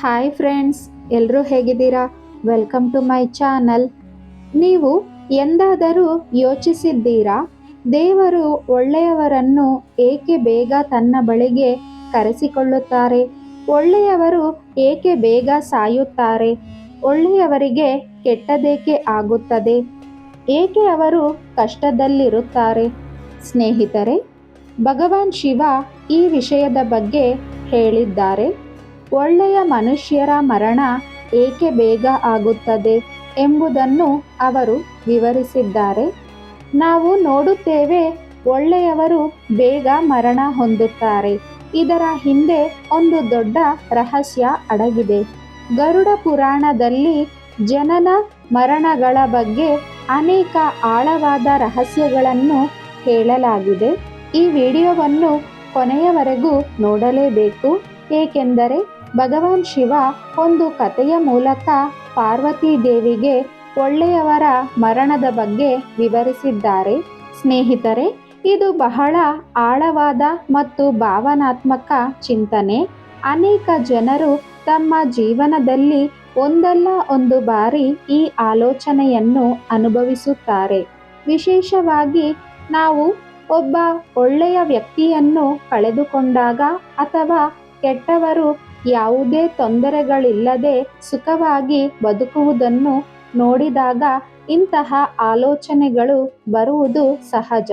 Hi friends ಎಲ್ಲರೂ ಹೇಗಿದ್ದೀರಾ? Welcome to my channel ನೀವು ಎಂದಾದರೂ ಯೋಚಿಸಿದ್ದೀರಾ? ದೇವರು ಒಳ್ಳೆಯವರನ್ನು ಏಕೆ ಬೇಗ ತನ್ನ ಬಳಿಗೆ ಕರೆಸಿಕೊಳ್ಳುತ್ತಾರೆ? ಒಳ್ಳೆಯವರು ಏಕೆ ಬೇಗ ಸಾಯುತ್ತಾರೆ? ಒಳ್ಳೆಯವರಿಗೆ ಕೆಟ್ಟದೇಕೆ ಆಗುತ್ತದೆ? ಏಕೆ ಅವರು ಕಷ್ಟದಲ್ಲಿರುತ್ತಾರೆ? ಸ್ನೇಹಿತರೆ, ಭಗವಾನ್ ಶಿವ ಈ ವಿಷಯದ ಬಗ್ಗೆ ಹೇಳಿದ್ದಾರೆ. ಒಳ್ಳೆಯ ಮನುಷ್ಯರ ಮರಣ ಏಕೆ ಬೇಗ ಆಗುತ್ತದೆ ಎಂಬುದನ್ನು ಅವರು ವಿವರಿಸಿದ್ದಾರೆ. ನಾವು ನೋಡುತ್ತೇವೆ ಒಳ್ಳೆಯವರು ಬೇಗ ಮರಣ ಹೊಂದುತ್ತಾರೆ. ಇದರ ಹಿಂದೆ ಒಂದು ದೊಡ್ಡ ರಹಸ್ಯ ಅಡಗಿದೆ. ಗರುಡ ಪುರಾಣದಲ್ಲಿ ಜನನ ಮರಣಗಳ ಬಗ್ಗೆ ಅನೇಕ ಆಳವಾದ ರಹಸ್ಯಗಳನ್ನು ಹೇಳಲಾಗಿದೆ. ಈ ವಿಡಿಯೋವನ್ನು ಕೊನೆಯವರೆಗೂ ನೋಡಲೇಬೇಕು. ಏಕೆಂದರೆ ಭಗವಾನ್ ಶಿವ ಒಂದು ಕಥೆಯ ಮೂಲಕ ಪಾರ್ವತಿ ದೇವಿಗೆ ಒಳ್ಳೆಯವರ ಮರಣದ ಬಗ್ಗೆ ವಿವರಿಸಿದ್ದಾರೆ. ಸ್ನೇಹಿತರೆ, ಇದು ಬಹಳ ಆಳವಾದ ಮತ್ತು ಭಾವನಾತ್ಮಕ ಚಿಂತನೆ. ಅನೇಕ ಜನರು ತಮ್ಮ ಜೀವನದಲ್ಲಿ ಒಂದಲ್ಲ ಒಂದು ಬಾರಿ ಈ ಆಲೋಚನೆಯನ್ನು ಅನುಭವಿಸುತ್ತಾರೆ. ವಿಶೇಷವಾಗಿ ನಾವು ಒಬ್ಬ ಒಳ್ಳೆಯ ವ್ಯಕ್ತಿಯನ್ನು ಕಳೆದುಕೊಂಡಾಗ ಅಥವಾ ಕೆಟ್ಟವರು ಯಾವುದೇ ತೊಂದರೆಗಳಿಲ್ಲದೆ ಸುಖವಾಗಿ ಬದುಕುವುದನ್ನು ನೋಡಿದಾಗ ಇಂತಹ ಆಲೋಚನೆಗಳು ಬರುವುದು ಸಹಜ.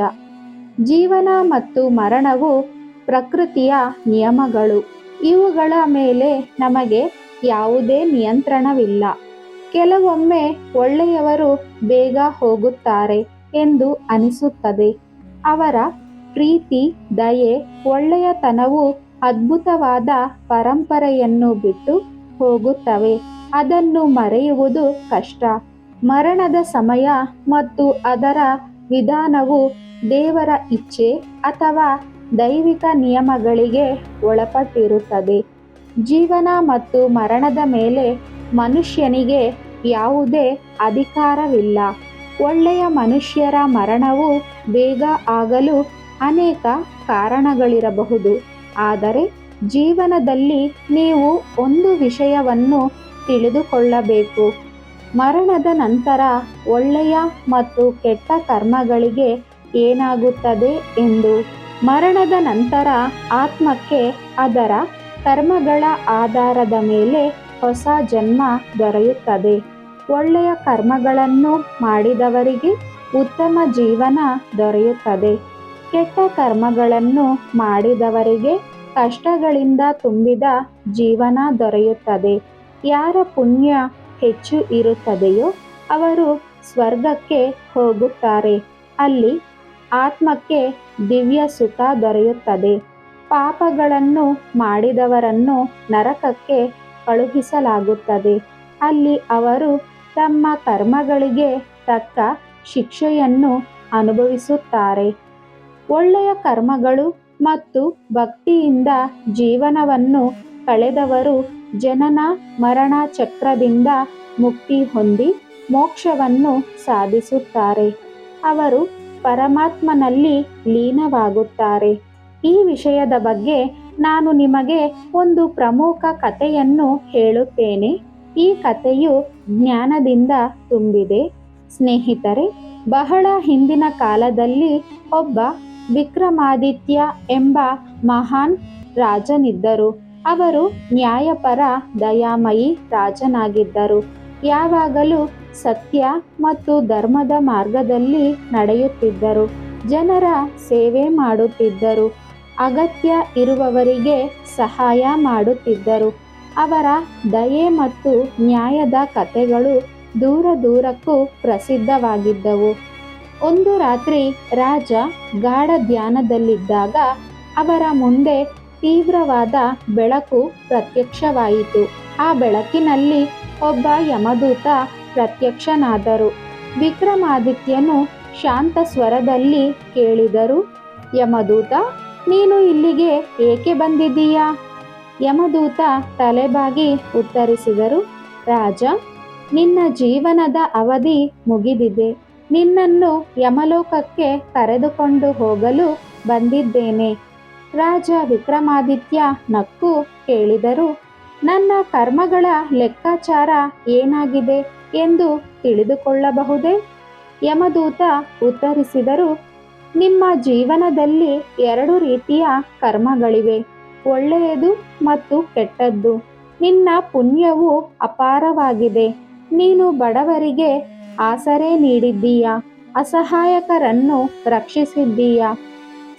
ಜೀವನ ಮತ್ತು ಮರಣವು ಪ್ರಕೃತಿಯ ನಿಯಮಗಳು. ಇವುಗಳ ಮೇಲೆ ನಮಗೆ ಯಾವುದೇ ನಿಯಂತ್ರಣವಿಲ್ಲ. ಕೆಲವೊಮ್ಮೆ ಒಳ್ಳೆಯವರು ಬೇಗ ಹೋಗುತ್ತಾರೆ ಎಂದು ಅನಿಸುತ್ತದೆ. ಅವರ ಪ್ರೀತಿ, ದಯೆ, ಒಳ್ಳೆಯತನವು ಅದ್ಭುತವಾದ ಪರಂಪರೆಯನ್ನು ಬಿಟ್ಟು ಹೋಗುತ್ತವೆ. ಅದನ್ನು ಮರೆಯುವುದು ಕಷ್ಟ. ಮರಣದ ಸಮಯ ಮತ್ತು ಅದರ ವಿಧಾನವು ದೇವರ ಇಚ್ಛೆ ಅಥವಾ ದೈವಿಕ ನಿಯಮಗಳಿಗೆ ಒಳಪಟ್ಟಿರುತ್ತದೆ. ಜೀವನ ಮತ್ತು ಮರಣದ ಮೇಲೆ ಮನುಷ್ಯನಿಗೆ ಯಾವುದೇ ಅಧಿಕಾರವಿಲ್ಲ. ಒಳ್ಳೆಯ ಮನುಷ್ಯರ ಮರಣವು ಬೇಗ ಆಗಲು ಅನೇಕ ಕಾರಣಗಳಿರಬಹುದು. ಆದರೆ ಜೀವನದಲ್ಲಿ ನೀವು ಒಂದು ವಿಷಯವನ್ನು ತಿಳಿದುಕೊಳ್ಳಬೇಕು. ಮರಣದ ನಂತರ ಒಳ್ಳೆಯ ಮತ್ತು ಕೆಟ್ಟ ಕರ್ಮಗಳಿಗೆ ಏನಾಗುತ್ತದೆ ಎಂದು. ಮರಣದ ನಂತರ ಆತ್ಮಕ್ಕೆ ಅದರ ಕರ್ಮಗಳ ಆಧಾರದ ಮೇಲೆ ಹೊಸ ಜನ್ಮ ದೊರೆಯುತ್ತದೆ. ಒಳ್ಳೆಯ ಕರ್ಮಗಳನ್ನು ಮಾಡಿದವರಿಗೆ ಉತ್ತಮ ಜೀವನ ದೊರೆಯುತ್ತದೆ. ಕೆಟ್ಟ ಕರ್ಮಗಳನ್ನು ಮಾಡಿದವರಿಗೆ ಕಷ್ಟಗಳಿಂದ ತುಂಬಿದ ಜೀವನ ದೊರೆಯುತ್ತದೆ. ಯಾರ ಪುಣ್ಯ ಹೆಚ್ಚು ಇರುತ್ತದೆಯೋ ಅವರು ಸ್ವರ್ಗಕ್ಕೆ ಹೋಗುತ್ತಾರೆ. ಅಲ್ಲಿ ಆತ್ಮಕ್ಕೆ ದಿವ್ಯ ಸುಖ ದೊರೆಯುತ್ತದೆ. ಪಾಪಗಳನ್ನು ಮಾಡಿದವರನ್ನು ನರಕಕ್ಕೆ ಕಳುಹಿಸಲಾಗುತ್ತದೆ. ಅಲ್ಲಿ ಅವರು ತಮ್ಮ ಕರ್ಮಗಳಿಗೆ ತಕ್ಕ ಶಿಕ್ಷೆಯನ್ನು ಅನುಭವಿಸುತ್ತಾರೆ. ಒಳ್ಳೆಯ ಕರ್ಮಗಳು ಮತ್ತು ಭಕ್ತಿಯಿಂದ ಜೀವನವನ್ನು ಕಳೆದವರು ಜನನ ಮರಣ ಚಕ್ರದಿಂದ ಮುಕ್ತಿ ಹೊಂದಿ ಮೋಕ್ಷವನ್ನು ಸಾಧಿಸುತ್ತಾರೆ. ಅವರು ಪರಮಾತ್ಮನಲ್ಲಿ ಲೀನವಾಗುತ್ತಾರೆ. ಈ ವಿಷಯದ ಬಗ್ಗೆ ನಾನು ನಿಮಗೆ ಒಂದು ಪ್ರಮುಖ ಕಥೆಯನ್ನು ಹೇಳುತ್ತೇನೆ. ಈ ಕಥೆಯು ಜ್ಞಾನದಿಂದ ತುಂಬಿದೆ. ಸ್ನೇಹಿತರೆ, ಬಹಳ ಹಿಂದಿನ ಕಾಲದಲ್ಲಿ ಒಬ್ಬ ವಿಕ್ರಮಾದಿತ್ಯ ಎಂಬ ಮಹಾನ್ ರಾಜನಿದ್ದರು. ಅವರು ನ್ಯಾಯಪರ, ದಯಾಮಯಿ ರಾಜನಾಗಿದ್ದರು. ಯಾವಾಗಲೂ ಸತ್ಯ ಮತ್ತು ಧರ್ಮದ ಮಾರ್ಗದಲ್ಲಿ ನಡೆಯುತ್ತಿದ್ದರು. ಜನರ ಸೇವೆ ಮಾಡುತ್ತಿದ್ದರು. ಅಗತ್ಯ ಇರುವವರಿಗೆ ಸಹಾಯ ಮಾಡುತ್ತಿದ್ದರು. ಅವರ ದಯೆ ಮತ್ತು ನ್ಯಾಯದ ಕಥೆಗಳು ದೂರ ದೂರಕ್ಕೂ ಪ್ರಸಿದ್ಧವಾಗಿದ್ದವು. ಒಂದು ರಾತ್ರಿ ರಾಜ ಗಾಢ ಧ್ಯಾನದಲ್ಲಿದ್ದಾಗ ಅವರ ಮುಂದೆ ತೀವ್ರವಾದ ಬೆಳಕು ಪ್ರತ್ಯಕ್ಷವಾಯಿತು. ಆ ಬೆಳಕಿನಲ್ಲಿ ಒಬ್ಬ ಯಮದೂತ ಪ್ರತ್ಯಕ್ಷನಾದರು. ವಿಕ್ರಮಾದಿತ್ಯನು ಶಾಂತ ಸ್ವರದಲ್ಲಿ ಕೇಳಿದರು, ಯಮದೂತ, ನೀನು ಇಲ್ಲಿಗೆ ಏಕೆ ಬಂದಿದ್ದೀಯಾ? ಯಮದೂತ ತಲೆಬಾಗಿ ಉತ್ತರಿಸಿದರು, ರಾಜ, ನಿನ್ನ ಜೀವನದ ಅವಧಿ ಮುಗಿದಿದೆ. ನಿನ್ನನ್ನು ಯಮಲೋಕಕ್ಕೆ ಕರೆದುಕೊಂಡು ಹೋಗಲು ಬಂದಿದ್ದೇನೆ. ರಾಜ ವಿಕ್ರಮಾದಿತ್ಯ ನಕ್ಕು ಕೇಳಿದರು, ನನ್ನ ಕರ್ಮಗಳ ಲೆಕ್ಕಾಚಾರ ಏನಾಗಿದೆ ಎಂದು ತಿಳಿದುಕೊಳ್ಳಬಹುದೇ? ಯಮದೂತ ಉತ್ತರಿಸಿದರು, ನಿಮ್ಮ ಜೀವನದಲ್ಲಿ ಎರಡು ರೀತಿಯ ಕರ್ಮಗಳಿವೆ, ಒಳ್ಳೆಯದು ಮತ್ತು ಕೆಟ್ಟದ್ದು. ನಿನ್ನ ಪುಣ್ಯವು ಅಪಾರವಾಗಿದೆ, ನೀನು ಬಡವರಿಗೆ ಆಸರೆ ನೀಡಿದ್ದೀಯ? ಅಸಹಾಯಕರನ್ನು ರಕ್ಷಿಸಿದ್ದೀಯ?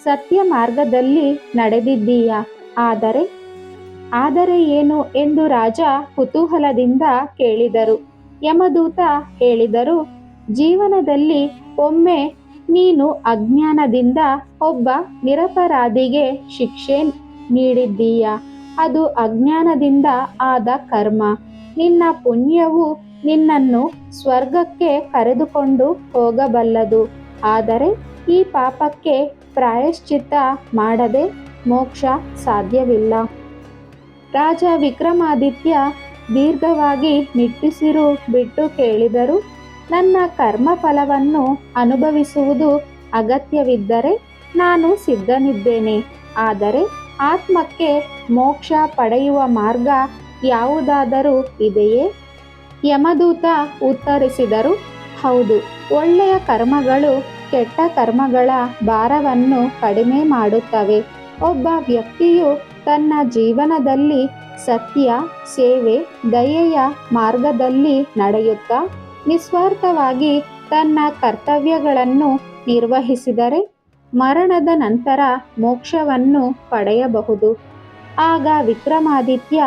ಸತ್ಯ ಮಾರ್ಗದಲ್ಲಿ ನಡೆದಿದ್ದೀಯ? ಆದರೆ ಆದರೆ ಏನು ಎಂದು ರಾಜ ಕುತೂಹಲದಿಂದ ಕೇಳಿದರು. ಯಮದೂತ ಹೇಳಿದರು, ಜೀವನದಲ್ಲಿ ಒಮ್ಮೆ ನೀನು ಅಜ್ಞಾನದಿಂದ ಒಬ್ಬ ನಿರಪರಾಧಿಗೆ ಶಿಕ್ಷೆ ನೀಡಿದ್ದೀಯ? ಅದು ಅಜ್ಞಾನದಿಂದ ಆದ ಕರ್ಮ. ನಿನ್ನ ಪುಣ್ಯವು ನಿನ್ನನ್ನು ಸ್ವರ್ಗಕ್ಕೆ ಕರೆದುಕೊಂಡು ಹೋಗಬಲ್ಲದು. ಆದರೆ ಈ ಪಾಪಕ್ಕೆ ಪ್ರಾಯಶ್ಚಿತ್ತ ಮಾಡದೆ ಮೋಕ್ಷ ಸಾಧ್ಯವಿಲ್ಲ. ರಾಜ ವಿಕ್ರಮಾದಿತ್ಯ ದೀರ್ಘವಾಗಿ ನಿಟ್ಟುಸಿರು ಬಿಟ್ಟು ಕೇಳಿದರು, ನನ್ನ ಕರ್ಮ ಫಲವನ್ನು ಅನುಭವಿಸುವುದು ಅಗತ್ಯವಿದ್ದರೆ ನಾನು ಸಿದ್ಧನಿದ್ದೇನೆ. ಆದರೆ ಆತ್ಮಕ್ಕೆ ಮೋಕ್ಷ ಪಡೆಯುವ ಮಾರ್ಗ ಯಾವುದಾದರೂ ಇದೆಯೇ? ಯಮದೂತ ಉತ್ತರಿಸಿದರು, ಹೌದು, ಒಳ್ಳೆಯ ಕರ್ಮಗಳು ಕೆಟ್ಟ ಕರ್ಮಗಳ ಭಾರವನ್ನು ಕಡಿಮೆ ಮಾಡುತ್ತವೆ. ಒಬ್ಬ ವ್ಯಕ್ತಿಯು ತನ್ನ ಜೀವನದಲ್ಲಿ ಸತ್ಯ, ಸೇವೆ, ದಯೆಯ ಮಾರ್ಗದಲ್ಲಿ ನಡೆಯುತ್ತಾ, ನಿಸ್ವಾರ್ಥವಾಗಿ ತನ್ನ ಕರ್ತವ್ಯಗಳನ್ನು ನಿರ್ವಹಿಸಿದರೆ ಮರಣದ ನಂತರ ಮೋಕ್ಷವನ್ನು ಪಡೆಯಬಹುದು. ಆಗ ವಿಕ್ರಮಾದಿತ್ಯ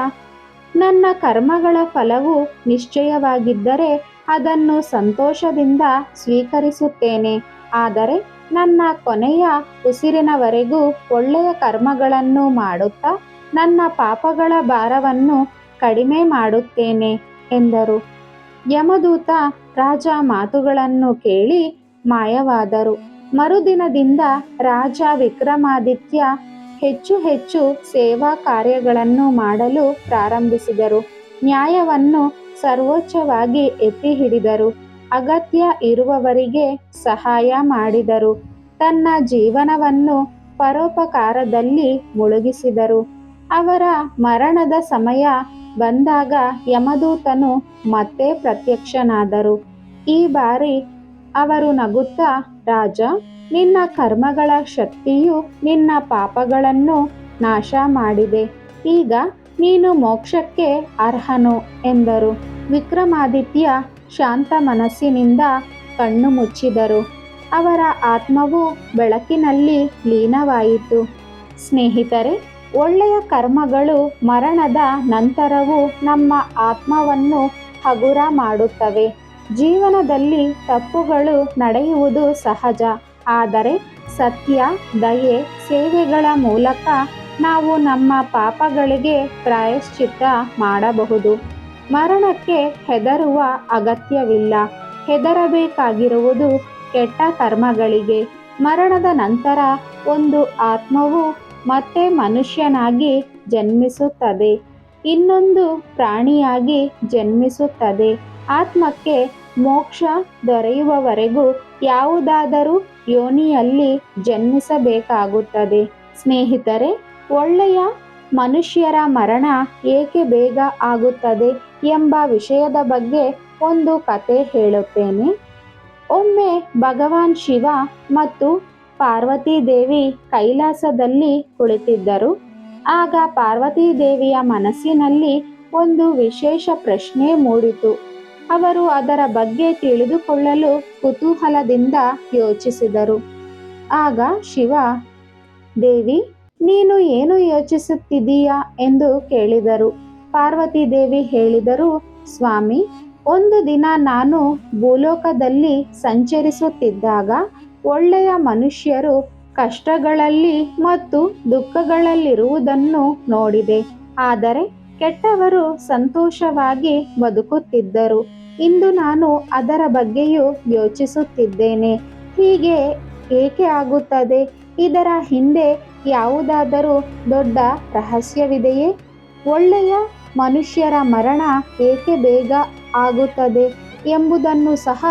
ನನ್ನ ಕರ್ಮಗಳ ಫಲವು ನಿಶ್ಚಯವಾಗಿದ್ದರೆ ಅದನ್ನು ಸಂತೋಷದಿಂದ ಸ್ವೀಕರಿಸುತ್ತೇನೆ. ಆದರೆ ನನ್ನ ಕೊನೆಯ ಉಸಿರಿನವರೆಗೂ ಒಳ್ಳೆಯ ಕರ್ಮಗಳನ್ನು ಮಾಡುತ್ತಾ ನನ್ನ ಪಾಪಗಳ ಭಾರವನ್ನು ಕಡಿಮೆ ಮಾಡುತ್ತೇನೆ, ಎಂದರು. ಯಮದೂತ ರಾಜ ಮಾತುಗಳನ್ನು ಕೇಳಿ ಮಾಯವಾದರು. ಮರುದಿನದಿಂದ ರಾಜ ವಿಕ್ರಮಾದಿತ್ಯ ಹೆಚ್ಚು ಹೆಚ್ಚು ಸೇವಾ ಕಾರ್ಯಗಳನ್ನು ಮಾಡಲು ಪ್ರಾರಂಭಿಸಿದರು. ನ್ಯಾಯವನ್ನು ಸರ್ವೋಚ್ಚವಾಗಿ ಎತ್ತಿ ಹಿಡಿದರು ಅಗತ್ಯ ಇರುವವರಿಗೆ ಸಹಾಯ ಮಾಡಿದರು. ತನ್ನ ಜೀವನವನ್ನು ಪರೋಪಕಾರದಲ್ಲಿ ಮುಳುಗಿಸಿದರು. ಅವರ ಮರಣದ ಸಮಯ ಬಂದಾಗ ಯಮದೂತನು ಮತ್ತೆ ಪ್ರತ್ಯಕ್ಷನಾದರು. ಈ ಬಾರಿ ಅವರು ನಗುತ್ತಾ, ರಾಜ ನಿನ್ನ ಕರ್ಮಗಳ ಶಕ್ತಿಯು ನಿನ್ನ ಪಾಪಗಳನ್ನು ನಾಶ ಮಾಡಿದೆ. ಈಗ ನೀನು ಮೋಕ್ಷಕ್ಕೆ ಅರ್ಹನು ಎಂದರು. ವಿಕ್ರಮಾದಿತ್ಯ ಶಾಂತ ಮನಸ್ಸಿನಿಂದ ಕಣ್ಣು ಮುಚ್ಚಿದರು. ಅವರ ಆತ್ಮವು ಬೆಳಕಿನಲ್ಲಿ ಲೀನವಾಯಿತು. ಸ್ನೇಹಿತರೆ, ಒಳ್ಳೆಯ ಕರ್ಮಗಳು ಮರಣದ ನಂತರವೂ ನಮ್ಮ ಆತ್ಮವನ್ನು ಹಗುರ ಮಾಡುತ್ತವೆ. ಜೀವನದಲ್ಲಿ ತಪ್ಪುಗಳು ನಡೆಯುವುದು ಸಹಜ. ಆದರೆ ಸತ್ಯ, ದಯೆ, ಸೇವೆಗಳ ಮೂಲಕ ನಾವು ನಮ್ಮ ಪಾಪಗಳಿಗೆ ಪ್ರಾಯಶ್ಚಿತ್ತ ಮಾಡಬಹುದು. ಮರಣಕ್ಕೆ ಹೆದರುವ ಅಗತ್ಯವಿಲ್ಲ. ಹೆದರಬೇಕಾಗಿರುವುದು ಕೆಟ್ಟ ಕರ್ಮಗಳಿಗೆ. ಮರಣದ ನಂತರ ಒಂದು ಆತ್ಮವು ಮತ್ತೆ ಮನುಷ್ಯನಾಗಿ ಜನ್ಮಿಸುತ್ತದೆ. ಇನ್ನೊಂದು ಪ್ರಾಣಿಯಾಗಿ ಜನ್ಮಿಸುತ್ತದೆ. ಆತ್ಮಕ್ಕೆ ಮೋಕ್ಷ ದೊರೆಯುವವರೆಗೂ ಯಾವುದಾದರೂ ಯೋನಿಯಲ್ಲಿ ಜನ್ಮಿಸಬೇಕಾಗುತ್ತದೆ ಸ್ನೇಹಿತರೆ, ಒಳ್ಳೆಯ ಮನುಷ್ಯರ ಮರಣ ಏಕೆ ಬೇಗ ಆಗುತ್ತದೆ ಎಂಬ ವಿಷಯದ ಬಗ್ಗೆ ಒಂದು ಕತೆ ಹೇಳುತ್ತೇನೆ. ಒಮ್ಮೆ ಭಗವಾನ್ ಶಿವ ಮತ್ತು ಪಾರ್ವತಿ ದೇವಿ ಕೈಲಾಸದಲ್ಲಿ ಕುಳಿತಿದ್ದರು. ಆಗ ಪಾರ್ವತಿ ದೇವಿಯ ಮನಸ್ಸಿನಲ್ಲಿ ಒಂದು ವಿಶೇಷ ಪ್ರಶ್ನೆ ಮೂಡಿತು. ಅವರು ಅದರ ಬಗ್ಗೆ ತಿಳಿದುಕೊಳ್ಳಲು ಕುತೂಹಲದಿಂದ ಯೋಚಿಸಿದರು. ಆಗ ಶಿವ, ದೇವಿ, ನೀನು ಏನು ಯೋಚಿಸುತ್ತಿದ್ದೀಯಾ? ಎಂದು ಕೇಳಿದರು. ಪಾರ್ವತಿ ದೇವಿ ಹೇಳಿದರು, ಸ್ವಾಮಿ, ಒಂದು ದಿನ ನಾನು ಭೂಲೋಕದಲ್ಲಿ ಸಂಚರಿಸುತ್ತಿದ್ದಾಗ ಒಳ್ಳೆಯ ಮನುಷ್ಯರು ಕಷ್ಟಗಳಲ್ಲಿ ಮತ್ತು ದುಃಖಗಳಲ್ಲಿರುವುದನ್ನು ನೋಡಿದೆ. ಆದರೆ ಕೆಟ್ಟವರು ಸಂತೋಷವಾಗಿ ಬದುಕುತ್ತಿದ್ದರು. ಇಂದು ನಾನು ಅದರ ಬಗ್ಗೆಯೂ ಯೋಚಿಸುತ್ತಿದ್ದೇನೆ. ಹೀಗೆ ಏಕೆ ಆಗುತ್ತದೆ? ಇದರ ಹಿಂದೆ ಯಾವುದಾದರೂ ದೊಡ್ಡ ರಹಸ್ಯವಿದೆಯೇ? ಒಳ್ಳೆಯ ಮನುಷ್ಯರ ಮರಣ ಏಕೆ ಬೇಗ ಆಗುತ್ತದೆ ಎಂಬುದನ್ನು ಸಹ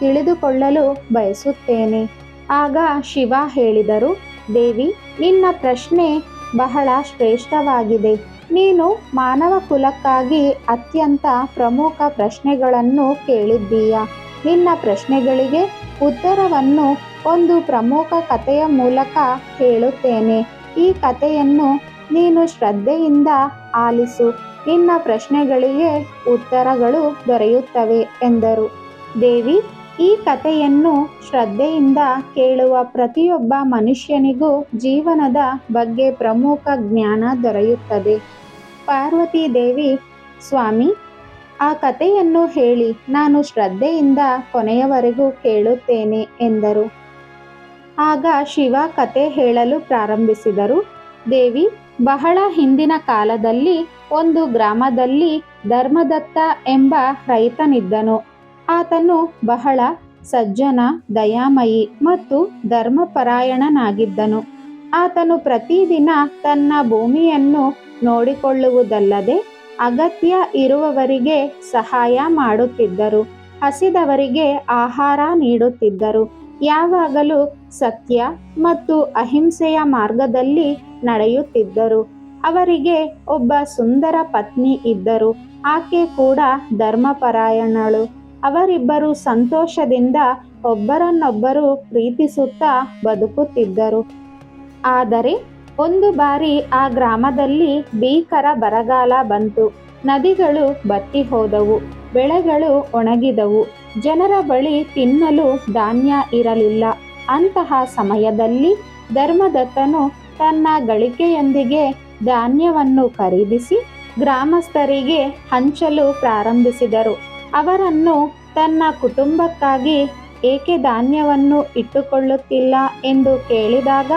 ತಿಳಿದುಕೊಳ್ಳಲು ಬಯಸುತ್ತೇನೆ. ಆಗ ಶಿವ ಹೇಳಿದರು, ದೇವಿ, ನಿನ್ನ ಪ್ರಶ್ನೆ ಬಹಳ ಶ್ರೇಷ್ಠವಾಗಿದೆ. ನೀನು ಮಾನವ ಕುಲಕ್ಕಾಗಿ ಅತ್ಯಂತ ಪ್ರಮುಖ ಪ್ರಶ್ನೆಗಳನ್ನು ಕೇಳಿದ್ದೀಯ? ನಿನ್ನ ಪ್ರಶ್ನೆಗಳಿಗೆ ಉತ್ತರವನ್ನು ಒಂದು ಪ್ರಮುಖ ಕಥೆಯ ಮೂಲಕ ಹೇಳುತ್ತೇನೆ. ಈ ಕಥೆಯನ್ನು ನೀನು ಶ್ರದ್ಧೆಯಿಂದ ಆಲಿಸು. ನಿನ್ನ ಪ್ರಶ್ನೆಗಳಿಗೆ ಉತ್ತರಗಳು ದೊರೆಯುತ್ತವೆ ಎಂದರು. ದೇವಿ ಈ ಕಥೆಯನ್ನು ಶ್ರದ್ಧೆಯಿಂದ ಕೇಳುವ ಪ್ರತಿಯೊಬ್ಬ ಮನುಷ್ಯನಿಗೂ ಜೀವನದ ಬಗ್ಗೆ ಪ್ರಮುಖ ಜ್ಞಾನ ದೊರೆಯುತ್ತದೆ. ಪಾರ್ವತಿ ದೇವಿ, ಸ್ವಾಮಿ, ಆ ಕಥೆಯನ್ನು ಹೇಳಿ, ನಾನು ಶ್ರದ್ಧೆಯಿಂದ ಕೊನೆಯವರೆಗೂ ಕೇಳುತ್ತೇನೆ, ಎಂದರು. ಆಗ ಶಿವ ಕತೆ ಹೇಳಲು ಪ್ರಾರಂಭಿಸಿದರು. ದೇವಿ, ಬಹಳ ಹಿಂದಿನ ಕಾಲದಲ್ಲಿ ಒಂದು ಗ್ರಾಮದಲ್ಲಿ ಧರ್ಮದತ್ತ ಎಂಬ ರೈತನಿದ್ದನು. ಆತನು ಬಹಳ ಸಜ್ಜನ, ದಯಾಮಯಿ ಮತ್ತು ಧರ್ಮಪರಾಯಣನಾಗಿದ್ದನು. ಆತನು ಪ್ರತಿದಿನ ತನ್ನ ಭೂಮಿಯನ್ನು ನೋಡಿಕೊಳ್ಳುವುದಲ್ಲದೆ ಅಗತ್ಯ ಇರುವವರಿಗೆ ಸಹಾಯ ಮಾಡುತ್ತಿದ್ದರು. ಹಸಿದವರಿಗೆ ಆಹಾರ ನೀಡುತ್ತಿದ್ದರು. ಯಾವಾಗಲೂ ಸತ್ಯ ಮತ್ತು ಅಹಿಂಸೆಯ ಮಾರ್ಗದಲ್ಲಿ ನಡೆಯುತ್ತಿದ್ದರು. ಅವರಿಗೆ ಒಬ್ಬ ಸುಂದರ ಪತ್ನಿ ಇದ್ದರು. ಆಕೆ ಕೂಡ ಧರ್ಮಪರಾಯಣಳು. ಅವರಿಬ್ಬರು ಸಂತೋಷದಿಂದ ಒಬ್ಬರನ್ನೊಬ್ಬರು ಪ್ರೀತಿಸುತ್ತಾ ಬದುಕುತ್ತಿದ್ದರು. ಆದರೆ ಒಂದು ಬಾರಿ ಆ ಗ್ರಾಮದಲ್ಲಿ ಭೀಕರ ಬರಗಾಲ ಬಂತು. ನದಿಗಳು ಬತ್ತಿ ಹೋದವು, ಬೆಳೆಗಳು ಒಣಗಿದವು. ಜನರ ಬಳಿ ತಿನ್ನಲು ಧಾನ್ಯ ಇರಲಿಲ್ಲ. ಅಂತಹ ಸಮಯದಲ್ಲಿ ಧರ್ಮದತ್ತನು ತನ್ನ ಗಳಿಕೆಯೊಂದಿಗೆ ಧಾನ್ಯವನ್ನು ಖರೀದಿಸಿ ಗ್ರಾಮಸ್ಥರಿಗೆ ಹಂಚಲು ಪ್ರಾರಂಭಿಸಿದರು. ಅವರನ್ನು ತನ್ನ ಕುಟುಂಬಕ್ಕಾಗಿ ಏಕೆ ಧಾನ್ಯವನ್ನು ಇಟ್ಟುಕೊಳ್ಳುತ್ತಿಲ್ಲ ಎಂದು ಕೇಳಿದಾಗ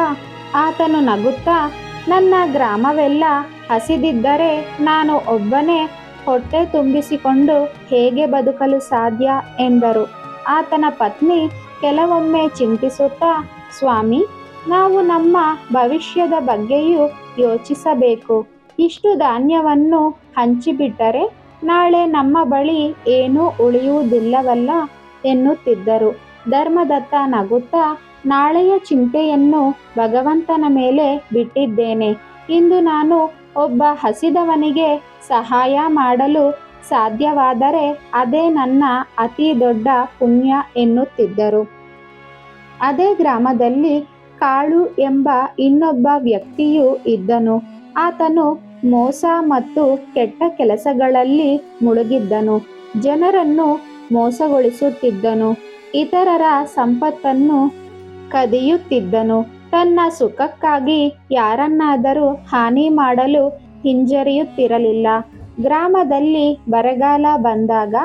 ಆತನು ನಗುತ್ತಾ, ನನ್ನ ಗ್ರಾಮವೆಲ್ಲ ಹಸಿದಿದ್ದರೆ ನಾನು ಒಬ್ಬನೇ ಹೊಟ್ಟೆ ತುಂಬಿಸಿಕೊಂಡು ಹೇಗೆ ಬದುಕಲು ಸಾಧ್ಯ ಎಂದರು. ಆತನ ಪತ್ನಿ ಕೆಲವೊಮ್ಮೆ ಚಿಂತಿಸುತ್ತಾ, ಸ್ವಾಮಿ, ನಾವು ನಮ್ಮ ಭವಿಷ್ಯದ ಬಗ್ಗೆಯೂ ಯೋಚಿಸಬೇಕು. ಇಷ್ಟು ಧಾನ್ಯವನ್ನು ಹಂಚಿಬಿಟ್ಟರೆ ನಾಳೆ ನಮ್ಮ ಬಳಿ ಏನೂ ಉಳಿಯುವುದಿಲ್ಲವಲ್ಲ ಎನ್ನುತ್ತಿದ್ದರು. ಧರ್ಮದತ್ತ ನಗುತ್ತಾ ನಾಳೆಯ ಚಿಂತೆಯನ್ನು ಭಗವಂತನ ಮೇಲೆ ಬಿಟ್ಟಿದ್ದೇನೆ. ಇಂದು ನಾನು ಒಬ್ಬ ಹಸಿದವನಿಗೆ ಸಹಾಯ ಮಾಡಲು ಸಾಧ್ಯವಾದರೆ ಅದೇ ನನ್ನ ಅತಿ ದೊಡ್ಡ ಪುಣ್ಯ ಎನ್ನುತ್ತಿದ್ದರು. ಅದೇ ಗ್ರಾಮದಲ್ಲಿ ಕಾಳು ಎಂಬ ಇನ್ನೊಬ್ಬ ವ್ಯಕ್ತಿಯೂ ಇದ್ದನು. ಆತನು ಮೋಸ ಮತ್ತು ಕೆಟ್ಟ ಕೆಲಸಗಳಲ್ಲಿ ಮುಳುಗಿದ್ದನು. ಜನರನ್ನು ಮೋಸಗೊಳಿಸುತ್ತಿದ್ದನು. ಇತರರ ಸಂಪತ್ತನ್ನು ಕದಿಯುತ್ತಿದ್ದನು. ತನ್ನ ಸುಖಕ್ಕಾಗಿ ಯಾರನ್ನಾದರೂ ಹಾನಿ ಮಾಡಲು ಹಿಂಜರಿಯುತ್ತಿರಲಿಲ್ಲ. ಗ್ರಾಮದಲ್ಲಿ ಬರಗಾಲ ಬಂದಾಗ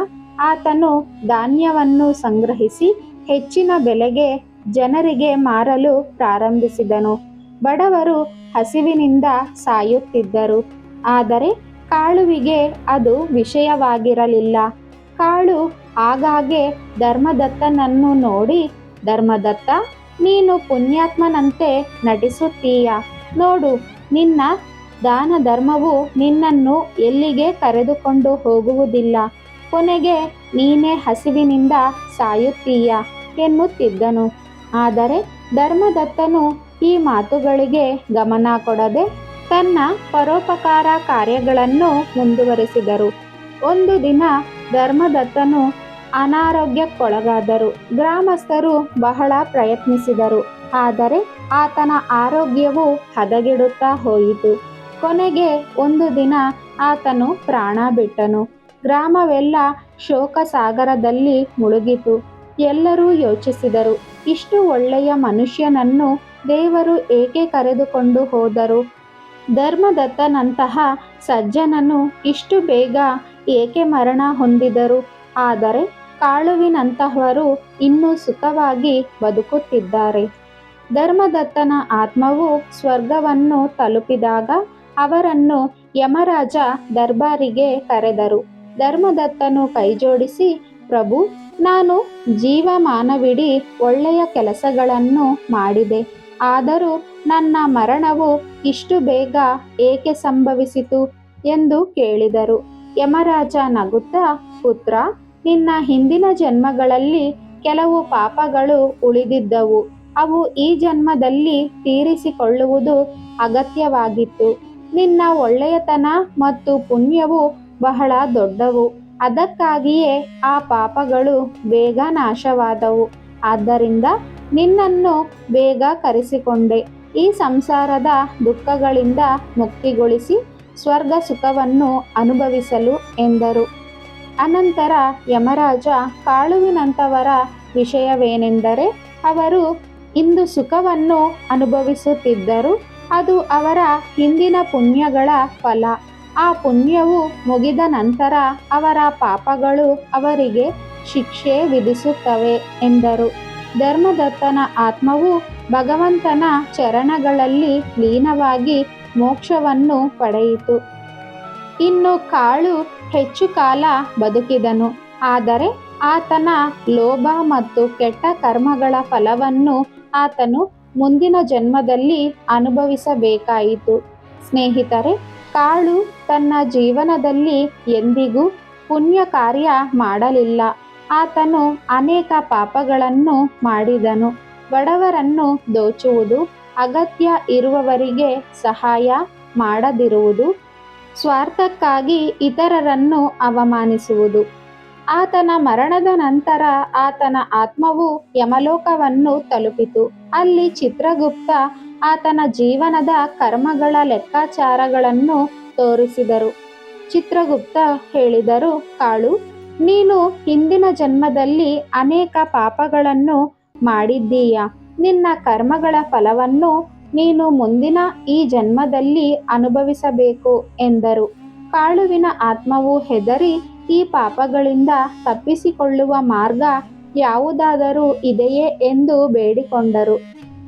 ಆತನು ಧಾನ್ಯವನ್ನು ಸಂಗ್ರಹಿಸಿ ಹೆಚ್ಚಿನ ಬೆಲೆಗೆ ಜನರಿಗೆ ಮಾರಲು ಪ್ರಾರಂಭಿಸಿದನು. ಬಡವರು ಹಸಿವಿನಿಂದ ಸಾಯುತ್ತಿದ್ದರು. ಆದರೆ ಕಾಳುವಿಗೆ ಅದು ವಿಷಯವಾಗಿರಲಿಲ್ಲ. ಕಾಳು ಆಗಾಗ್ಗೆ ಧರ್ಮದತ್ತನನ್ನು ನೋಡಿ, ಧರ್ಮದತ್ತ, ನೀನು ಪುಣ್ಯಾತ್ಮನಂತೆ ನಟಿಸುತ್ತೀಯ. ನೋಡು, ನಿನ್ನ ದಾನ ಧರ್ಮವು ನಿನ್ನನ್ನು ಎಲ್ಲಿಗೆ ಕರೆದುಕೊಂಡು ಹೋಗುವುದಿಲ್ಲ. ಕೊನೆಗೆ ನೀನೇ ಹಸಿವಿನಿಂದ ಸಾಯುತ್ತೀಯ, ಎನ್ನುತ್ತಿದ್ದನು. ಆದರೆ ಧರ್ಮದತ್ತನು ಈ ಮಾತುಗಳಿಗೆ ಗಮನ ಕೊಡದೆ ತನ್ನ ಪರೋಪಕಾರ ಕಾರ್ಯಗಳನ್ನು ಮುಂದುವರೆಸಿದರು. ಒಂದು ದಿನ ಧರ್ಮದತ್ತನು ಅನಾರೋಗ್ಯಕ್ಕೊಳಗಾದರು. ಗ್ರಾಮಸ್ಥರು ಬಹಳ ಪ್ರಯತ್ನಿಸಿದರು. ಆದರೆ ಆತನ ಆರೋಗ್ಯವು ಹದಗೆಡುತ್ತಾ ಹೋಯಿತು. ಕೊನೆಗೆ ಒಂದು ದಿನ ಆತನು ಪ್ರಾಣ ಬಿಟ್ಟನು. ಗ್ರಾಮವೆಲ್ಲ ಶೋಕ ಸಾಗರದಲ್ಲಿ ಮುಳುಗಿತು. ಎಲ್ಲರೂ ಯೋಚಿಸಿದರು, ಇಷ್ಟು ಒಳ್ಳೆಯ ಮನುಷ್ಯನನ್ನು ದೇವರು ಏಕೆ ಕರೆದುಕೊಂಡು ಹೋದರು? ಧರ್ಮದತ್ತನಂತಹ ಸಜ್ಜನನು ಇಷ್ಟು ಬೇಗ ಏಕೆ ಮರಣ ಹೊಂದಿದರು? ಆದರೆ ಕಾಳುವಿನಂತಹವರು ಇನ್ನೂ ಸುಖವಾಗಿ ಬದುಕುತ್ತಿದ್ದಾರೆ. ಧರ್ಮದತ್ತನ ಆತ್ಮವು ಸ್ವರ್ಗವನ್ನು ತಲುಪಿದಾಗ ಅವರನ್ನು ಯಮರಾಜ ದರ್ಬಾರಿಗೆ ಕರೆದರು. ಧರ್ಮದತ್ತನು ಕೈಜೋಡಿಸಿ, ಪ್ರಭು, ನಾನು ಜೀವಮಾನವಿಡೀ ಒಳ್ಳೆಯ ಕೆಲಸಗಳನ್ನು ಮಾಡಿದೆ. ಆದರೂ ನನ್ನ ಮರಣವು ಇಷ್ಟು ಬೇಗ ಏಕೆ ಸಂಭವಿಸಿತು ಎಂದು ಕೇಳಿದರು. ಯಮರಾಜ ನಗುತ್ತಾ, ಪುತ್ರ, ನಿನ್ನ ಹಿಂದಿನ ಜನ್ಮಗಳಲ್ಲಿ ಕೆಲವು ಪಾಪಗಳು ಉಳಿದಿದ್ದವು. ಅವು ಈ ಜನ್ಮದಲ್ಲಿ ತೀರಿಸಿಕೊಳ್ಳುವುದು ಅಗತ್ಯವಾಗಿತ್ತು. ನಿನ್ನ ಒಳ್ಳೆಯತನ ಮತ್ತು ಪುಣ್ಯವು ಬಹಳ ದೊಡ್ಡವು. ಅದಕ್ಕಾಗಿಯೇ ಆ ಪಾಪಗಳು ಬೇಗ ನಾಶವಾದವು. ಆದ್ದರಿಂದ ನಿನ್ನನ್ನು ಬೇಗ ಕರೆಸಿಕೊಂಡೆ. ಈ ಸಂಸಾರದ ದುಃಖಗಳಿಂದ ಮುಕ್ತಿಗೊಳಿಸಿ ಸ್ವರ್ಗ ಸುಖವನ್ನು ಅನುಭವಿಸಲು ಎಂದರು. ಅನಂತರ ಯಮರಾಜ ಕಾಳುವಿನಂಥವರ ವಿಷಯವೇನೆಂದರೆ, ಅವರು ಇಂದು ಸುಖವನ್ನು ಅನುಭವಿಸುತ್ತಿದ್ದರು, ಅದು ಅವರ ಹಿಂದಿನ ಪುಣ್ಯಗಳ ಫಲ. ಆ ಪುಣ್ಯವು ಮುಗಿದ ನಂತರ ಅವರ ಪಾಪಗಳು ಅವರಿಗೆ ಶಿಕ್ಷೆ ವಿಧಿಸುತ್ತವೆ ಎಂದರು. ಧರ್ಮದತ್ತನ ಆತ್ಮವು ಭಗವಂತನ ಚರಣಗಳಲ್ಲಿ ಲೀನವಾಗಿ ಮೋಕ್ಷವನ್ನು ಪಡೆಯಿತು. ಇನ್ನು ಕಾಳು ಹೆಚ್ಚು ಕಾಲ ಬದುಕಿದನು. ಆದರೆ ಆತನ ಲೋಭ ಮತ್ತು ಕೆಟ್ಟ ಕರ್ಮಗಳ ಫಲವನ್ನು ಆತನು ಮುಂದಿನ ಜನ್ಮದಲ್ಲಿ ಅನುಭವಿಸಬೇಕಾಯಿತು. ಸ್ನೇಹಿತರೆ, ಕಾಳು ತನ್ನ ಜೀವನದಲ್ಲಿ ಎಂದಿಗೂ ಪುಣ್ಯ ಕಾರ್ಯ ಮಾಡಲಿಲ್ಲ. ಆತನು ಅನೇಕ ಪಾಪಗಳನ್ನು ಮಾಡಿದನು. ಬಡವರನ್ನು ದೋಚುವುದು, ಅಗತ್ಯ ಇರುವವರಿಗೆ ಸಹಾಯ ಮಾಡದಿರುವುದು, ಸ್ವಾರ್ಥಕ್ಕಾಗಿ ಇತರರನ್ನು ಅವಮಾನಿಸುವುದು. ಆತನ ಮರಣದ ನಂತರ ಆತನ ಆತ್ಮವು ಯಮಲೋಕವನ್ನು ತಲುಪಿತು. ಅಲ್ಲಿ ಚಿತ್ರಗುಪ್ತ ಆತನ ಜೀವನದ ಕರ್ಮಗಳ ಲೆಕ್ಕಾಚಾರಗಳನ್ನು ತೋರಿಸಿದರು. ಚಿತ್ರಗುಪ್ತ ಹೇಳಿದರು, ಕಾಳು ನೀನು ಹಿಂದಿನ ಜನ್ಮದಲ್ಲಿ ಅನೇಕ ಪಾಪಗಳನ್ನು ಮಾಡಿದ್ದೀಯ. ನಿನ್ನ ಕರ್ಮಗಳ ಫಲವನ್ನು ನೀನು ಮುಂದಿನ ಈ ಜನ್ಮದಲ್ಲಿ ಅನುಭವಿಸಬೇಕು ಎಂದರು. ಕಾಳುವಿನ ಆತ್ಮವು ಹೆದರಿ ಈ ಪಾಪಗಳಿಂದ ತಪ್ಪಿಸಿಕೊಳ್ಳುವ ಮಾರ್ಗ ಯಾವುದಾದರೂ ಇದೆಯೇ ಎಂದು ಬೇಡಿಕೊಂಡರು.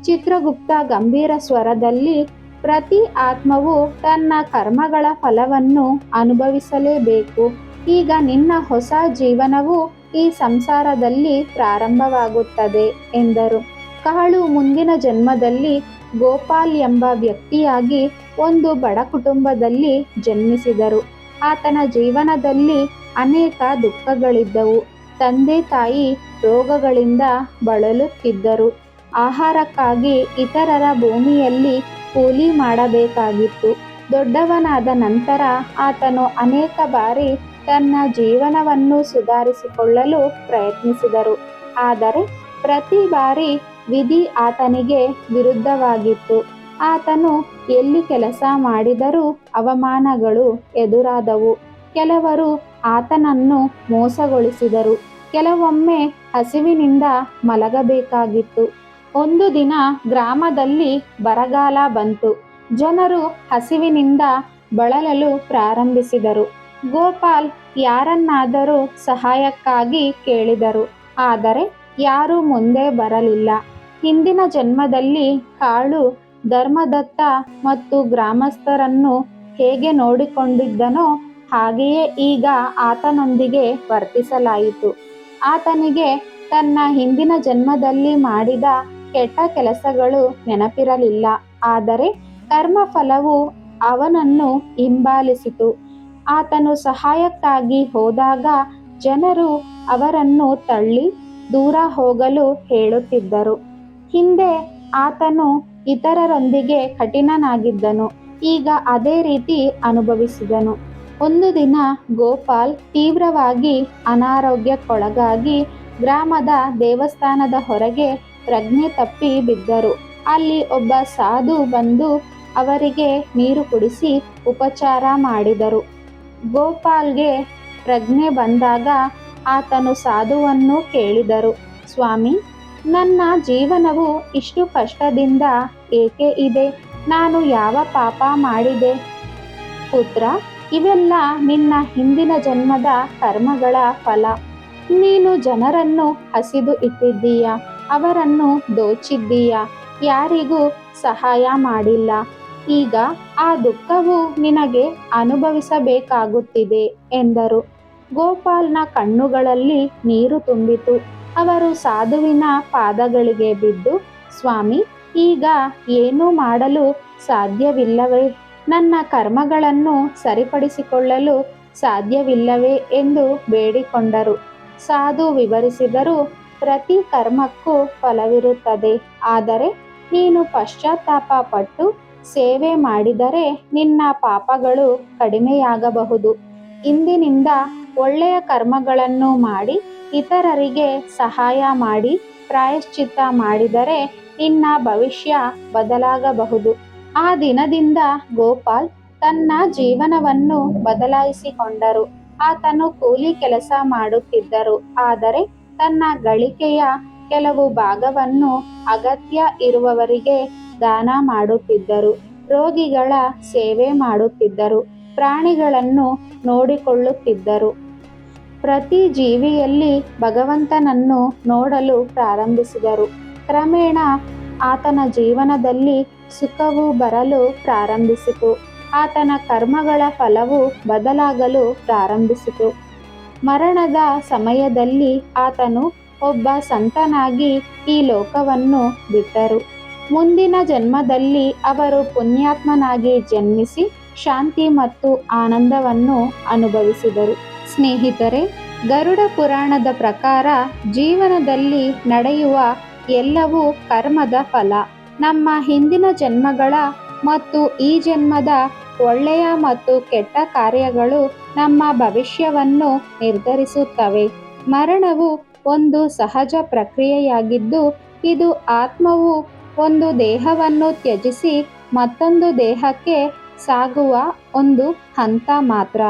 ಚಿತ್ರಗುಪ್ತ ಗಂಭೀರ ಸ್ವರದಲ್ಲಿ, ಪ್ರತಿ ಆತ್ಮವು ತನ್ನ ಕರ್ಮಗಳ ಫಲವನ್ನು ಅನುಭವಿಸಲೇಬೇಕು. ಈಗ ನಿನ್ನ ಹೊಸ ಜೀವನವು ಈ ಸಂಸಾರದಲ್ಲಿ ಪ್ರಾರಂಭವಾಗುತ್ತದೆ ಎಂದರು. ಕಾಳು ಮುಂದಿನ ಜನ್ಮದಲ್ಲಿ ಗೋಪಾಲ್ ಎಂಬ ವ್ಯಕ್ತಿಯಾಗಿ ಒಂದು ಬಡ ಕುಟುಂಬದಲ್ಲಿ ಜನ್ಮಿಸಿದರು. ಆತನ ಜೀವನದಲ್ಲಿ ಅನೇಕ ದುಃಖಗಳಿದ್ದವು. ತಂದೆ ತಾಯಿ ರೋಗಗಳಿಂದ ಬಳಲುತ್ತಿದ್ದರು. ಆಹಾರಕ್ಕಾಗಿ ಇತರರ ಭೂಮಿಯಲ್ಲಿ ಕೂಲಿ ಮಾಡಬೇಕಾಗಿತ್ತು. ದೊಡ್ಡವನಾದ ನಂತರ ಆತನು ಅನೇಕ ಬಾರಿ ತನ್ನ ಜೀವನವನ್ನು ಸುಧಾರಿಸಿಕೊಳ್ಳಲು ಪ್ರಯತ್ನಿಸಿದರು. ಆದರೆ ಪ್ರತಿ ಬಾರಿ ವಿಧಿ ಆತನಿಗೆ ವಿರುದ್ಧವಾಗಿತ್ತು. ಆತನು ಎಲ್ಲಿ ಕೆಲಸ ಮಾಡಿದರೂ ಅವಮಾನಗಳು ಎದುರಾದವು. ಕೆಲವರು ಆತನನ್ನು ಮೋಸಗೊಳಿಸಿದರು. ಕೆಲವೊಮ್ಮೆ ಹಸಿವಿನಿಂದ ಮಲಗಬೇಕಾಗಿತ್ತು. ಒಂದು ದಿನ ಗ್ರಾಮದಲ್ಲಿ ಬರಗಾಲ ಬಂತು. ಜನರು ಹಸಿವಿನಿಂದ ಬಳಲಲು ಪ್ರಾರಂಭಿಸಿದರು. ಗೋಪಾಲ್ ಯಾರನ್ನಾದರೂ ಸಹಾಯಕ್ಕಾಗಿ ಕೇಳಿದರು. ಆದರೆ ಯಾರೂ ಮುಂದೆ ಬರಲಿಲ್ಲ. ಹಿಂದಿನ ಜನ್ಮದಲ್ಲಿ ಕಾಳು, ಧರ್ಮದತ್ತ ಮತ್ತು ಗ್ರಾಮಸ್ಥರನ್ನು ಹೇಗೆ ನೋಡಿಕೊಂಡಿದ್ದನೋ ಹಾಗೆಯೇ ಈಗ ಆತನೊಂದಿಗೆ ವರ್ತಿಸಲಾಯಿತು. ಆತನಿಗೆ ತನ್ನ ಹಿಂದಿನ ಜನ್ಮದಲ್ಲಿ ಮಾಡಿದ ಕೆಟ್ಟ ಕೆಲಸಗಳು ನೆನಪಿರಲಿಲ್ಲ. ಆದರೆ ಕರ್ಮಫಲವು ಅವನನ್ನು ಹಿಂಬಾಲಿಸಿತು. ಆತನು ಸಹಾಯಕ್ಕಾಗಿ ಹೋದಾಗ ಜನರು ಅವರನ್ನು ತಳ್ಳಿ ದೂರ ಹೋಗಲು ಹೇಳುತ್ತಿದ್ದರು. ಹಿಂದೆ ಆತನು ಇತರರೊಂದಿಗೆ ಕಠಿಣನಾಗಿದ್ದನು. ಈಗ ಅದೇ ರೀತಿ ಅನುಭವಿಸಿದನು. ಒಂದು ದಿನ ಗೋಪಾಲ್ ತೀವ್ರವಾಗಿ ಅನಾರೋಗ್ಯಕ್ಕೊಳಗಾಗಿ ಗ್ರಾಮದ ದೇವಸ್ಥಾನದ ಹೊರಗೆ ಪ್ರಜ್ಞೆ ತಪ್ಪಿ ಬಿದ್ದರು. ಅಲ್ಲಿ ಒಬ್ಬ ಸಾಧು ಬಂದು ಅವರಿಗೆ ನೀರು ಕುಡಿಸಿ ಉಪಚಾರ ಮಾಡಿದರು. ಗೋಪಾಲ್ಗೆ ಪ್ರಜ್ಞೆ ಬಂದಾಗ ಆತನು ಸಾಧುವನ್ನು ಕೇಳಿದರು. ಸ್ವಾಮಿ, ನನ್ನ ಜೀವನವು ಇಷ್ಟು ಕಷ್ಟದಿಂದ ಏಕೆ ಇದೆ? ನಾನು ಯಾವ ಪಾಪ ಮಾಡಿದೆ? ಪುತ್ರ, ಇವೆಲ್ಲ ನಿನ್ನ ಹಿಂದಿನ ಜನ್ಮದ ಕರ್ಮಗಳ ಫಲ. ನೀನು ಜನರನ್ನು ಹಸಿದು ಇಟ್ಟಿದ್ದೀಯ? ಅವರನ್ನು ದೋಚಿದ್ದೀಯ? ಯಾರಿಗೂ ಸಹಾಯ ಮಾಡಿಲ್ಲ. ಈಗ ಆ ದುಃಖವು ನಿನಗೆ ಅನುಭವಿಸಬೇಕಾಗುತ್ತಿದೆ ಎಂದರು. ಗೋಪಾಲ್ನ ಕಣ್ಣುಗಳಲ್ಲಿ ನೀರು ತುಂಬಿತು. ಅವರು ಸಾಧುವಿನ ಪಾದಗಳಿಗೆ ಬಿದ್ದು, ಸ್ವಾಮಿ, ಈಗ ಏನೂ ಮಾಡಲು ಸಾಧ್ಯವಿಲ್ಲವೇ? ನನ್ನ ಕರ್ಮಗಳನ್ನು ಸರಿಪಡಿಸಿಕೊಳ್ಳಲು ಸಾಧ್ಯವಿಲ್ಲವೇ? ಎಂದು ಬೇಡಿಕೊಂಡರು. ಸಾಧು ವಿವರಿಸಿದರು, ಪ್ರತಿ ಕರ್ಮಕ್ಕೂ ಫಲವಿರುತ್ತದೆ. ಆದರೆ ನೀನು ಪಶ್ಚಾತ್ತಾಪ ಪಟ್ಟು ಸೇವೆ ಮಾಡಿದರೆ ನಿನ್ನ ಪಾಪಗಳು ಕಡಿಮೆಯಾಗಬಹುದು. ಇಂದಿನಿಂದ ಒಳ್ಳೆಯ ಕರ್ಮಗಳನ್ನು ಮಾಡಿ, ಇತರರಿಗೆ ಸಹಾಯ ಮಾಡಿ, ಪ್ರಾಯಶ್ಚಿತ್ತ ಮಾಡಿದರೆ ನಿನ್ನ ಭವಿಷ್ಯ ಬದಲಾಗಬಹುದು. ಆ ದಿನದಿಂದ ಗೋಪಾಲ್ ತನ್ನ ಜೀವನವನ್ನು ಬದಲಾಯಿಸಿಕೊಂಡರು. ಆತನು ಕೂಲಿ ಕೆಲಸ ಮಾಡುತ್ತಿದ್ದರು, ಆದರೆ ತನ್ನ ಗಳಿಕೆಯ ಕೆಲವು ಭಾಗವನ್ನು ಅಗತ್ಯ ಇರುವವರಿಗೆ ದಾನ ಮಾಡುತ್ತಿದ್ದರು. ರೋಗಿಗಳ ಸೇವೆ ಮಾಡುತ್ತಿದ್ದರು. ಪ್ರಾಣಿಗಳನ್ನು ನೋಡಿಕೊಳ್ಳುತ್ತಿದ್ದರು. ಪ್ರತಿ ಜೀವಿಯಲ್ಲಿ ಭಗವಂತನನ್ನು ನೋಡಲು ಪ್ರಾರಂಭಿಸಿದರು. ಕ್ರಮೇಣ ಆತನ ಜೀವನದಲ್ಲಿ ಸುಖವು ಬರಲು ಪ್ರಾರಂಭಿಸಿತು. ಆತನ ಕರ್ಮಗಳ ಫಲವು ಬದಲಾಗಲು ಪ್ರಾರಂಭಿಸಿತು. ಮರಣದ ಸಮಯದಲ್ಲಿ ಆತನು ಒಬ್ಬ ಸಂತನಾಗಿ ಈ ಲೋಕವನ್ನು ಬಿಟ್ಟರು. ಮುಂದಿನ ಜನ್ಮದಲ್ಲಿ ಅವರು ಪುಣ್ಯಾತ್ಮನಾಗಿ ಜನ್ಮಿಸಿ ಶಾಂತಿ ಮತ್ತು ಆನಂದವನ್ನು ಅನುಭವಿಸಿದರು. ಸ್ನೇಹಿತರೆ, ಗರುಡ ಪುರಾಣದ ಪ್ರಕಾರ ಜೀವನದಲ್ಲಿ ನಡೆಯುವ ಎಲ್ಲವೂ ಕರ್ಮದ ಫಲ. ನಮ್ಮ ಹಿಂದಿನ ಜನ್ಮಗಳ ಮತ್ತು ಈ ಜನ್ಮದ ಒಳ್ಳೆಯ ಮತ್ತು ಕೆಟ್ಟ ಕಾರ್ಯಗಳು ನಮ್ಮ ಭವಿಷ್ಯವನ್ನು ನಿರ್ಧರಿಸುತ್ತವೆ. ಮರಣವು ಒಂದು ಸಹಜ ಪ್ರಕ್ರಿಯೆಯಾಗಿದ್ದು, ಇದು ಆತ್ಮವು ಒಂದು ದೇಹವನ್ನು ತ್ಯಜಿಸಿ ಮತ್ತೊಂದು ದೇಹಕ್ಕೆ ಸಾಗುವ ಒಂದು ಹಂತ ಮಾತ್ರ.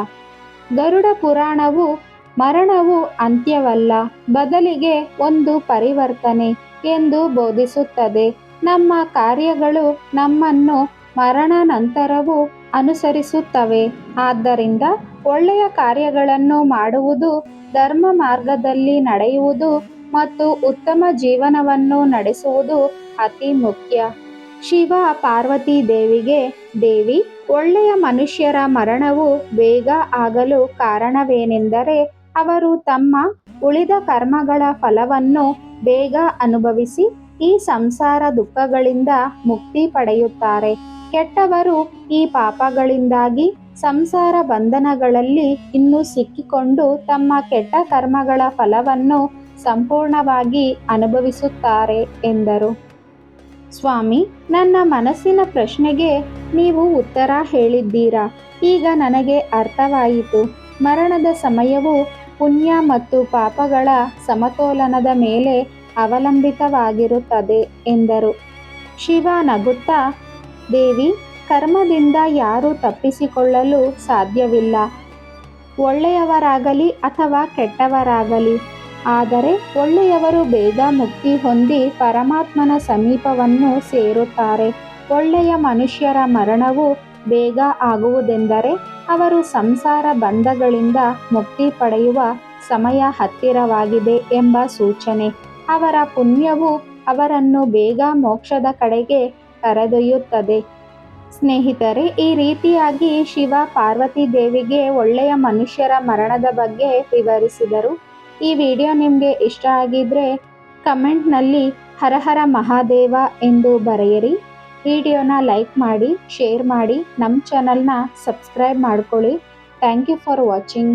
ಗರುಡ ಪುರಾಣವು ಮರಣವು ಅಂತ್ಯವಲ್ಲ, ಬದಲಿಗೆ ಒಂದು ಪರಿವರ್ತನೆ ಎಂದು ಬೋಧಿಸುತ್ತದೆ. ನಮ್ಮ ಕಾರ್ಯಗಳು ನಮ್ಮನ್ನು ಮರಣ ನಂತರವೂ ಅನುಸರಿಸುತ್ತವೆ. ಆದ್ದರಿಂದ ಒಳ್ಳೆಯ ಕಾರ್ಯಗಳನ್ನು ಮಾಡುವುದು, ಧರ್ಮ ಮಾರ್ಗದಲ್ಲಿ ನಡೆಯುವುದು ಮತ್ತು ಉತ್ತಮ ಜೀವನವನ್ನು ನಡೆಸುವುದು ಅತಿ ಮುಖ್ಯ. ಶಿವ ಪಾರ್ವತಿ ದೇವಿಗೆ ದೇವಿ, ಒಳ್ಳೆಯ ಮನುಷ್ಯರ ಮರಣವು ಬೇಗ ಆಗಲು ಕಾರಣವೇನೆಂದರೆ ಅವರು ತಮ್ಮ ಉಳಿದ ಕರ್ಮಗಳ ಫಲವನ್ನು ಬೇಗ ಅನುಭವಿಸಿ ಈ ಸಂಸಾರ ದುಃಖಗಳಿಂದ ಮುಕ್ತಿ ಪಡೆಯುತ್ತಾರೆ. ಕೆಟ್ಟವರು ಈ ಪಾಪಗಳಿಂದಾಗಿ ಸಂಸಾರ ಬಂಧನಗಳಲ್ಲಿ ಇನ್ನೂ ಸಿಕ್ಕಿಕೊಂಡು ತಮ್ಮ ಕೆಟ್ಟ ಕರ್ಮಗಳ ಫಲವನ್ನು ಸಂಪೂರ್ಣವಾಗಿ ಅನುಭವಿಸುತ್ತಾರೆ, ಎಂದರು. ಸ್ವಾಮಿ, ನನ್ನ ಮನಸ್ಸಿನ ಪ್ರಶ್ನೆಗೆ ನೀವು ಉತ್ತರ ಹೇಳಿದ್ದೀರಾ? ಈಗ ನನಗೆ ಅರ್ಥವಾಯಿತು. ಮರಣದ ಸಮಯವು ಪುಣ್ಯ ಮತ್ತು ಪಾಪಗಳ ಸಮತೋಲನದ ಮೇಲೆ ಅವಲಂಬಿತವಾಗಿರುತ್ತದೆ ಎಂದರು. ಶಿವ ನಗುತ್ತಾ, ದೇವಿ, ಕರ್ಮದಿಂದ ಯಾರೂ ತಪ್ಪಿಸಿಕೊಳ್ಳಲು ಸಾಧ್ಯವಿಲ್ಲ. ಒಳ್ಳೆಯವರಾಗಲಿ ಅಥವಾ ಕೆಟ್ಟವರಾಗಲಿ ಆದರೆ ಒಳ್ಳೆಯವರು ಬೇಗ ಮುಕ್ತಿ ಹೊಂದಿ ಪರಮಾತ್ಮನ ಸಮೀಪವನ್ನು ಸೇರುತ್ತಾರೆ. ಒಳ್ಳೆಯ ಮನುಷ್ಯರ ಮರಣವು ಬೇಗ ಆಗುವುದೆಂದರೆ ಅವರು ಸಂಸಾರ ಬಂಧಗಳಿಂದ ಮುಕ್ತಿ ಪಡೆಯುವ ಸಮಯ ಹತ್ತಿರವಾಗಿದೆ ಎಂಬ ಸೂಚನೆ. ಅವರ ಪುಣ್ಯವು ಅವರನ್ನು ಬೇಗ ಮೋಕ್ಷದ ಕಡೆಗೆ ಕರೆದೊಯ್ಯುತ್ತದೆ. ಸ್ನೇಹಿತರೆ, ಈ ರೀತಿಯಾಗಿ ಶಿವ ಪಾರ್ವತಿ ದೇವಿಗೆ ಒಳ್ಳೆಯ ಮನುಷ್ಯರ ಮರಣದ ಬಗ್ಗೆ ವಿವರಿಸಿದರು. ಈ ವಿಡಿಯೋ ನಿಮಗೆ ಇಷ್ಟ ಆಗಿದ್ರೆ ಕಮೆಂಟ್ನಲ್ಲಿ ಹರ ಹರ ಮಹಾದೇವ ಎಂದು ಬರೆಯಿರಿ. ವಿಡಿಯೋನ ಲೈಕ್ ಮಾಡಿ ಶೇರ್ ಮಾಡಿ ನಮ್ಮ ಚಾನಲ್ನ ಸಬ್ಸ್ಕ್ರೈಬ್ ಮಾಡ್ಕೊಳ್ಳಿ. Thank you for watching